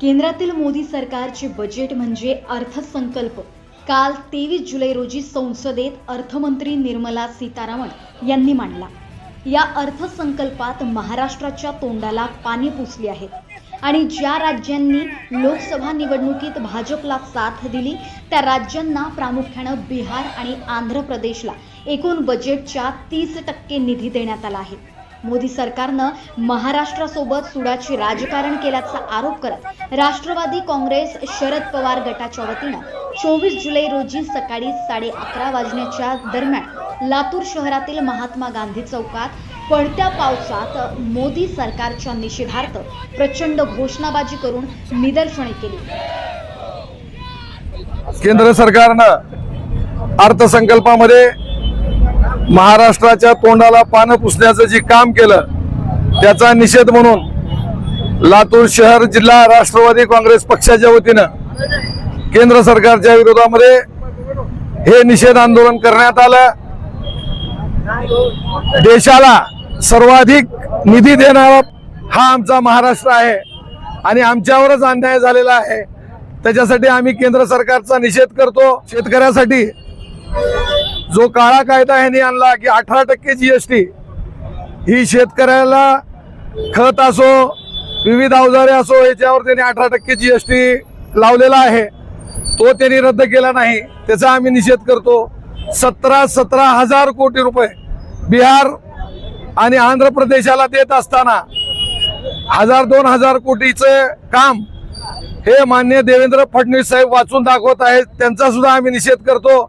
केंद्रातील मोदी सरकारचे बजेट म्हणजे अर्थसंकल्प. काल तेवीस जुलै रोजी संसदेत अर्थमंत्री निर्मला सीतारामन यांनी मांडला. या अर्थसंकल्पात महाराष्ट्राच्या तोंडाला पाणी पुसले आहे आणि ज्या राज्यांनी लोकसभा निवडणुकीत भाजपला साथ दिली त्या राज्यांना प्रामुख्यानं बिहार आणि आंध्र प्रदेशला एकूण बजेटच्या तीस टक्के निधी देण्यात आला आहे. मोदी सरकारनं महाराष्ट्रासोबत सुडाचे राजकारण केल्याचा आरोप करत राष्ट्रवादी काँग्रेस शरद पवार गटाच्या वतीनं चोवीस जुलै रोजी सकाळी साडे अकरा वाजण्याच्या दरम्यान लातूर शहरातील महात्मा गांधी चौकात पडत्या पावसात मोदी सरकारच्या निषेधार्थ प्रचंड घोषणाबाजी करून निदर्शने केली. केंद्र सरकारनं अर्थसंकल्पामध्ये महाराष्ट्राच्या तोंडाला पानं पुसण्याचं जे काम केलं त्याचा निषेध म्हणून लातूर शहर जिल्हा राष्ट्रवादी काँग्रेस पक्षाच्या वतीनं केंद्र सरकारच्या विरोधामध्ये हे निषेध आंदोलन करण्यात आलं. देशाला सर्वाधिक निधी देणारा हा आमचा महाराष्ट्र आहे आणि आमच्यावरच अन्याय झालेला आहे. त्याच्यासाठी आम्ही केंद्र सरकारचा निषेध करतो. शेतकऱ्यासाठी जो काळा कायदा ह्यांनी आणला की अठरा टक्के जीएसटी ही शेतकऱ्याला खत असो विविध अवजारे असो याच्यावर त्यांनी अठरा टक्के जीएसटी लावलेला आहे. तो त्यांनी रद्द केला नाही. त्याचा आम्ही निषेध करतो. सतरा सतरा हजार कोटी रुपये बिहार आणि आंध्र प्रदेशाला देत असताना हजार दोन हजार कोटीचं काम हे मान्य देवेंद्र फडणवीस साहेब वाचून दाखवत आहेत. त्यांचा सुद्धा आम्ही निषेध करतो.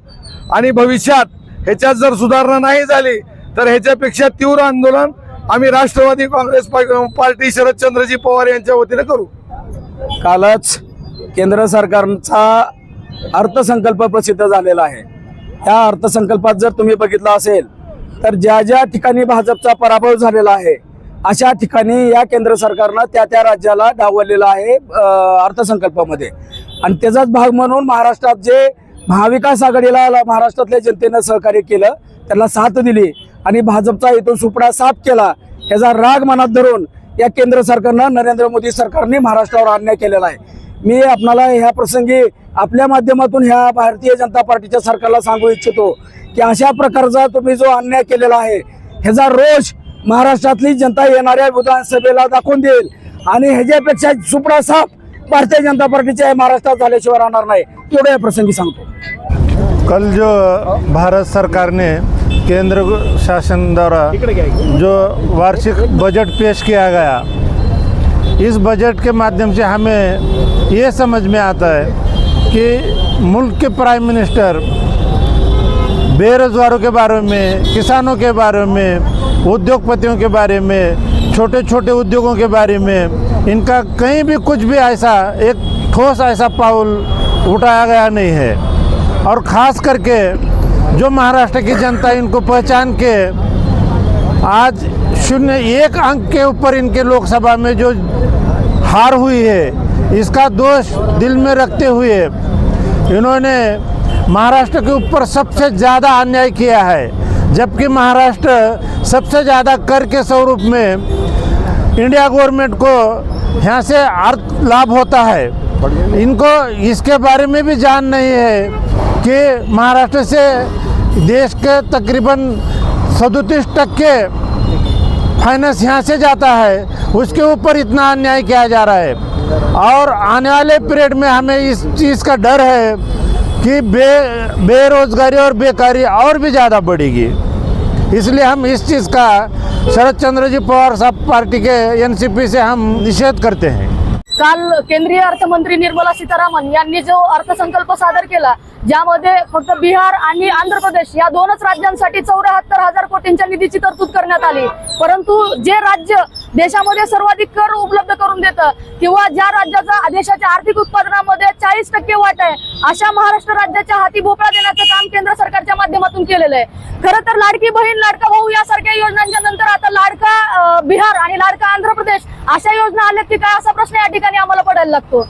आणि भविष्यात ह्याच्यात जर सुधारणा नाही झाली तर ह्याच्यापेक्षा तीव्र आंदोलन आम्ही राष्ट्रवादी काँग्रेस पा- पार्टी शरदचंद्रजी पवार यांच्या वतीने करू. कालच केंद्र सरकारचा अर्थसंकल्प प्रसिद्ध झालेला आहे. या अर्थसंकल्पात जर तुम्ही बघितलं असेल तर ज्या ज्या ठिकाणी भाजपचा पराभव झालेला आहे अशा ठिकाणी या केंद्र सरकारनं त्या त्या राज्याला डावललेलं आहे अर्थसंकल्पामध्ये. आणि त्याचाच भाग म्हणून महाराष्ट्रात जे महाविकास आघाडीला महाराष्ट्रातल्या जनतेनं सहकार्य केलं त्यांना साथ दिली आणि भाजपचा इथून सुपडा साफ केला याचा राग मनात धरून या केंद्र सरकारनं नरेंद्र मोदी सरकारने महाराष्ट्रावर अन्याय केलेला आहे. मी आपणाला ह्या प्रसंगी आपल्या माध्यमातून ह्या भारतीय जनता पार्टीच्या सरकारला सांगू इच्छितो की अशा प्रकारचा तुम्ही जो अन्याय केलेला आहे ह्याचा रोष महाराष्ट्रातली जनता येणाऱ्या विधानसभेला दाखवून देईल आणि ह्याच्यापेक्षा सुपडा साफ भारतीय जनता पार्टीच्या महाराष्ट्रात झाल्याशिवाय राहणार नाही. तेवढं या प्रसंगी सांगतो. कल जो भारत सरकार ने केंद्र शासन द्वारा जो वार्षिक बजट पेश किया गया इस बजट के माध्यम से हमें ये समझ में आता है कि मुल्क के प्राइम मिनिस्टर बेरोजगारों के बारे में किसानों के बारे में उद्योगपतियों के बारे में छोटे छोटे उद्योगों के बारे में, इनका कहीं भी कुछ भी ऐसा, एक ठोस ऐसा पाउल उठाया गया नहीं है। और ख़ास करके, जो महाराष्ट्र की जनता इनको पहचान के, आज शून्य एक अंक के ऊपर इनके लोकसभा में जो हार हुई है, इसका दोष दिल में रखते हुए, इन्होंने महाराष्ट्र के ऊपर सबसे ज़्यादा अन्याय किया है। जबकि महाराष्ट्र सबसे ज़्यादा कर के स्वरूप में इंडिया गवर्नमेंट को यहाँ से अर्थ लाभ होता है। इनको इसके बारे में भी जान नहीं है कि महाराष्ट्र से देश के तकरीबन सदतीस टक्के फाइनेंस यहाँ से जाता है, उसके ऊपर इतना अन्याय किया जा रहा है। और आने वाले पीरियड में हमें इस चीज़ का डर है कि बे बेरोजगारी और बेकारी और भी ज़्यादा बढ़ेगी। इसलिए हम इस चीज़ का शरद चंद्र जी पवार साहब पार्टी के एनसीपी से हम निषेध करते हैं। काल केंद्रीय अर्थमंत्री निर्मला सीतारामन यांनी जो अर्थसंकल्प सादर केला ज्यामध्ये फक्त बिहार आणि आंध्र प्रदेश या दोनच राज्यांसाठी चौऱ्याहत्तर हजार कोटींच्या निधीची तरतूद करण्यात आली. परंतु जे राज्य देशामध्ये सर्वाधिक कर उपलब्ध करून देतं किंवा ज्या राज्याचा देशाच्या आर्थिक उत्पादनामध्ये चाळीस टक्के वाट आहे. अशा महाराष्ट्र राज्याच्या हाती भोपळा देण्याचं काम केंद्र सरकारच्या माध्यमातून केलेलं आहे. खरं तर लाडकी बहीण लाडका भाऊ यासारख्या योजनांच्या नंतर आता लाडका बिहार आणि लाडका आंध्र प्रदेश अशा योजना आल्यात की काय असा प्रश्न या ठिकाणी आम्हाला पडायला लागतो.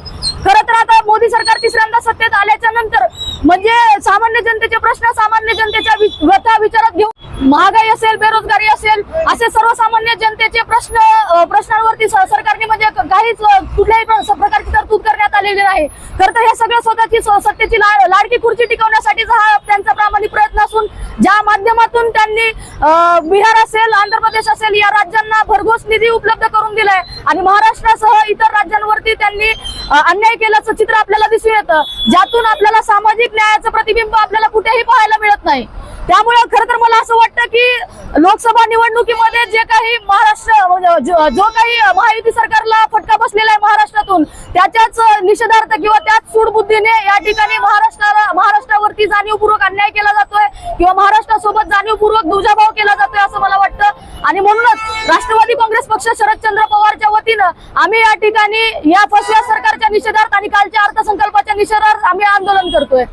खरं तर आता मोदी सरकार तिसऱ्यांदा सत्तेत आल्याच्यानंतर म्हणजे सामान्य जनतेचे प्रश्न सामान्य जनतेच्या व्यथा विचारात घेऊन महागाई असेल बेरोजगारी असेल असे सर्वसामान्य जनतेचे प्रश्न प्रश्नांवरती स- सरकारने म्हणजे काहीच कुठल्याही प्र- प्रकारची तरतूद झालेली नाही. तर हे सगळं स्वतःची सत्तेची ला- लाडकी खुर्ची टिकवण्यासाठीचा हा त्यांचा प्रामाणिक प्रयत्न असून ज्या माध्यमातून त्यांनी बिहार असेल आंध्र प्रदेश असेल या राज्यांना भरघोस निधी उपलब्ध करून दिलाय. आणि महाराष्ट्रासह इतर राज्यांवरती त्यांनी अन्याय केल्याचं चित्र आपल्याला दिसून येतं. ज्यातून आपल्याला सामाजिक न्यायाचं प्रतिबिंब आपल्याला कुठेही पाहायला मिळत नाही. त्यामुळे खरं तर मला असं वाटतं की लोकसभा निवडणुकीमध्ये जे काही महाराष्ट्र म्हणजे जो जो काही महायुती सरकारला फटका बसलेला आहे महाराष्ट्रातून त्याच्याच निषेधार्थ किंवा त्याच सूडबुद्धीने या ठिकाणी महाराष्ट्राला महाराष्ट्रावरती जाणीवपूर्वक अन्याय केला जातोय किंवा महाराष्ट्रासोबत जाणीवपूर्वक दुजाभाव केला जातोय असं मला वाटतं. आणि म्हणूनच राष्ट्रवादी काँग्रेस पक्ष शरदचंद्र पवारच्या वतीनं आम्ही या ठिकाणी या फसव्या सरकारच्या निषेधार्थ आणि कालच्या अर्थसंकल्पाच्या निषेधार्थ आम्ही आंदोलन करतोय.